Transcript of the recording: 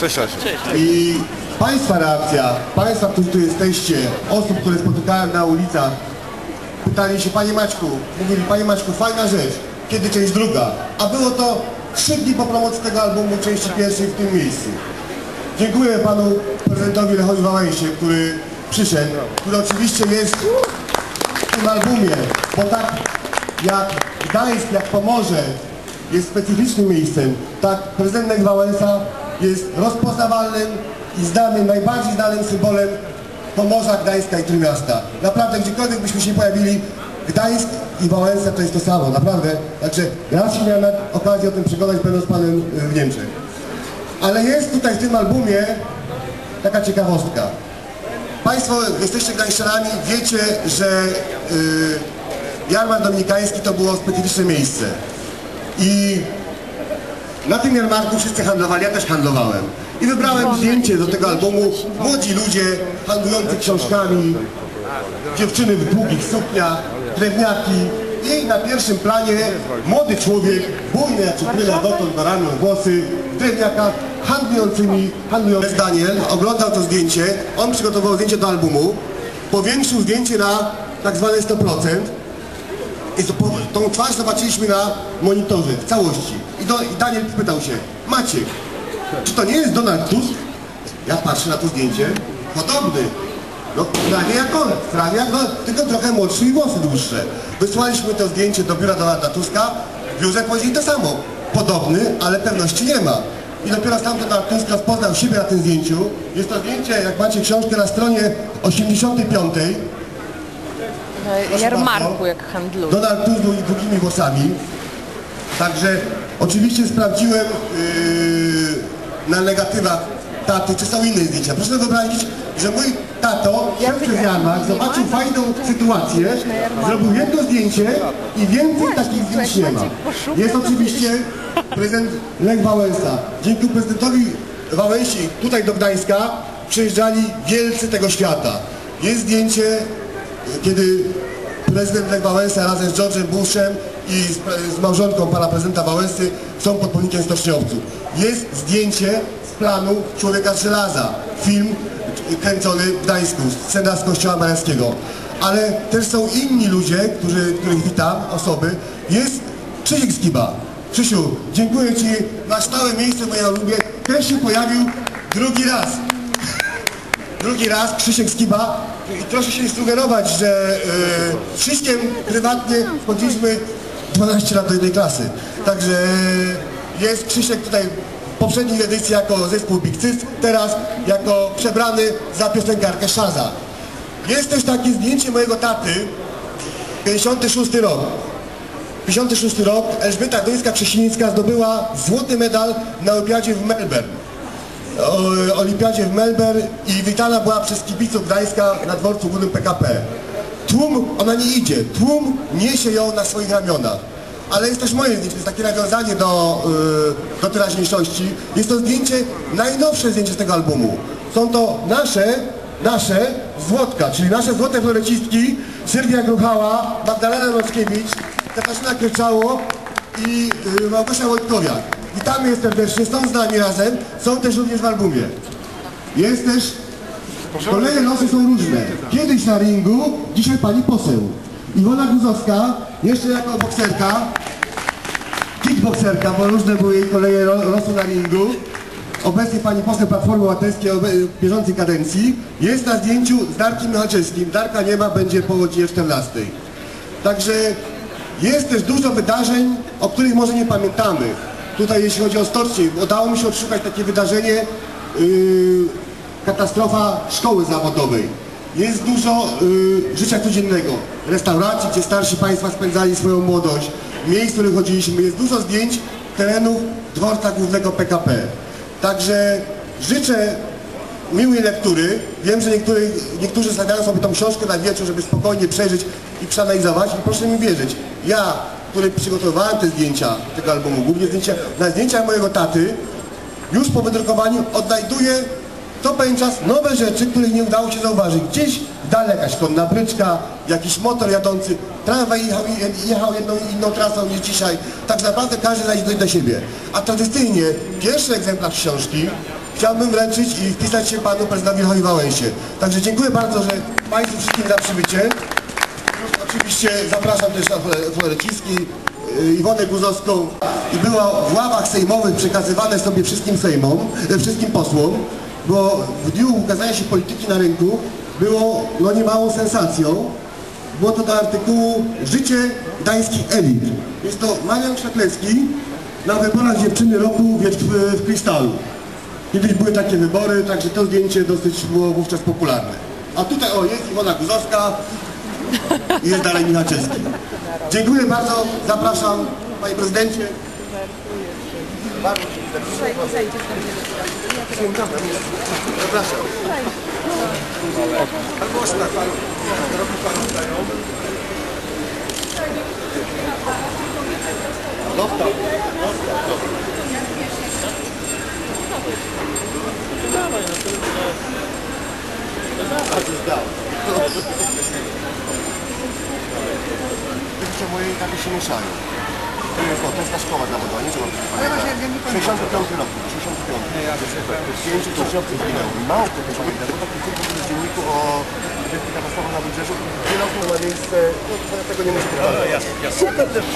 Cześć Asiu. I Państwa reakcja, Państwa, którzy tu jesteście, osób, które spotykałem na ulicach, pytali się, Panie Maćku, mówili, Panie Maćku, fajna rzecz, kiedy część druga? A było to trzy dni po promocji tego albumu, części pierwszej w tym miejscu. Dziękuję Panu prezydentowi Lechowi Wałęsie, który przyszedł, który oczywiście jest w tym albumie, bo tak jak Gdańsk, jak Pomorze jest specyficznym miejscem, tak prezydent Wałęsa jest rozpoznawalnym i znanym, najbardziej znanym symbolem Pomorza, Gdańska i Trójmiasta. Naprawdę, gdziekolwiek byśmy się pojawili, Gdańsk i Wałęsa to jest to samo, naprawdę. Także raz się miałem okazję o tym przekonać, będąc panem y, w Niemczech. Ale jest tutaj w tym albumie taka ciekawostka. Państwo jesteście gdańszczanami, wiecie, że y, jarmark dominikański to było specyficzne miejsce. I na tym jarmarku wszyscy handlowali, ja też handlowałem. I wybrałem zdjęcie do tego albumu. Młodzi ludzie handlujący książkami, dziewczyny w długich sukniach, drewniaki i na pierwszym planie młody człowiek, bujny jak cytryna dotąd do ramion włosy, w drewniakach, handlującymi, handlujący. Daniel oglądał to zdjęcie, on przygotował zdjęcie do albumu, powiększył zdjęcie na tak zwane 100%, i to, tą twarz zobaczyliśmy na monitorze w całości. I, do, I Daniel pytał się, Maciek, czy to nie jest Donald Tusk? Ja patrzę na to zdjęcie, podobny. No prawie jak on, prawie jak on, tylko trochę młodszy i włosy dłuższe. Wysłaliśmy to zdjęcie do biura Donalda Tuska, w biurze powiedzieli to samo. Podobny, ale pewności nie ma. I dopiero stamtąd Donald Tusk rozpoznał siebie na tym zdjęciu. Jest to zdjęcie, jak macie książkę na stronie 85. Na jarmarku jak handluje. Donald Tusk był długimi włosami. Także oczywiście sprawdziłem yy, na negatywach taty, czy są inne zdjęcia. Proszę sobie wyobrazić, że mój tato Ja przez jarmark, zobaczył fajną sytuację, zrobił jedno zdjęcie i więcej takich zdjęć nie ma. Jest oczywiście prezydent Lech Wałęsa. Dzięki prezydentowi Wałęsi tutaj do Gdańska przyjeżdżali wielcy tego świata. Jest zdjęcie, kiedy prezydent Lech Wałęsa razem z George'em Bushem i z, z małżonką pana prezydenta Wałęsy są pod pomnikiem stoczniowców. Jest zdjęcie z planu Człowieka z żelaza. Film kręcony w Gdańsku, scena z kościoła Mariackiego. Ale też są inni ludzie, którzy, których witam, osoby. Jest Krzysiek Skiba. Krzysiu, dziękuję Ci. Na stałe miejsce, bo lubię. Też się pojawił drugi raz. Drugi raz Krzysiek Skiba i proszę się sugerować, że yy, Krzyśkiem prywatnie chodziliśmy 12 lat do jednej klasy. Także e, jest Krzysiek tutaj w poprzedniej edycji jako zespół Big Cyst, teraz jako przebrany za piosenkarkę Szaza. Jest też takie zdjęcie mojego taty, 56 rok. 56 rok Elżbieta Gdyńska-Krzysińska zdobyła złoty medal na olimpiadzie w Melbourne olimpiadzie w Melbourne i witana była przez kibiców Gdańska na dworcu głównym PKP. Tłum, ona nie idzie, tłum niesie ją na swoich ramionach. Ale jest też moje zdjęcie, to jest takie nawiązanie do, yy, do teraźniejszości. Jest to zdjęcie, najnowsze zdjęcie z tego albumu. Są to nasze, nasze złotka, czyli nasze złote florecistki, Sylwia Gruchała, Magdalena Nockiewicz, Katarzyna Kryczało i yy, Małgosia Wojtkowiak. Witamy je serdecznie, są z nami razem, są też również w albumie. Jest też, kolejne losy są różne. Kiedyś na ringu, dzisiaj pani poseł. Iwona Guzowska, jeszcze jako bokserka, kickbokserka, bo różne były jej koleje losy na ringu. Obecnie pani poseł Platformy Obywatelskiej bieżącej kadencji. Jest na zdjęciu z Darkiem Michalczewskim. Darka nie ma, będzie po godzinie 14. Także jest też dużo wydarzeń, o których może nie pamiętamy. Tutaj jeśli chodzi o Stocznię, udało mi się odszukać takie wydarzenie, yy, katastrofa szkoły zawodowej. Jest dużo yy, życia codziennego, restauracji, gdzie starsi Państwa spędzali swoją młodość, miejsc, w których chodziliśmy. Jest dużo zdjęć terenów dworca głównego PKP. Także życzę miłej lektury. Wiem, że niektóry, niektórzy stawiają sobie tą książkę na wieczór, żeby spokojnie przejrzeć i przeanalizować. I proszę mi wierzyć, ja, który przygotowywałem te zdjęcia tego albumu, głównie zdjęcia, na zdjęciach mojego taty, już po wydrukowaniu odnajduję co pewien czas nowe rzeczy, których nie udało się zauważyć. Gdzieś w dal jakaś konna bryczka, jakiś motor jadący, tramwaj jechał, jechał jedną inną trasą niż dzisiaj. Tak naprawdę każdy znajdzie coś dla siebie. A tradycyjnie pierwszy egzemplarz książki chciałbym wręczyć i wpisać się panu prezydentowi Wałęsie. Także dziękuję bardzo, że państwu wszystkim za przybycie. Oczywiście zapraszam też na Floreciski, Iwonę Guzowską i było w ławach sejmowych przekazywane sobie wszystkim sejmom, e, wszystkim posłom, bo w dniu ukazania się polityki na rynku było no niemałą sensacją. Było to do artykułu Życie gdańskich elit. Jest to Marian Szaklecki na wyborach dziewczyny roku w, w Krystalu. Kiedyś były takie wybory, także to zdjęcie dosyć było wówczas popularne. A tutaj o, jest Iwona Guzowska i jest dalej Michaczewski. Dziękuję bardzo, zapraszam Panie Prezydencie. Bardzo Zapraszam. Można Panu, robi Panu znajomy. Dostał, dostał, dostał. A ty zdał. Widzicie, moje takie się mieszają. To jest, no, to jest ta szkoła zawodowa, nie trzeba ja nie 65 rok, 65. Nie, ja Pięciu uczniowców zginęło. Mało kto też pamięta, bo taki typ w dzienniku o katastrofie na Wybrzeżu. Wiele osób ma miejsce, no, to ja tego nie muszę pokazać. Super też.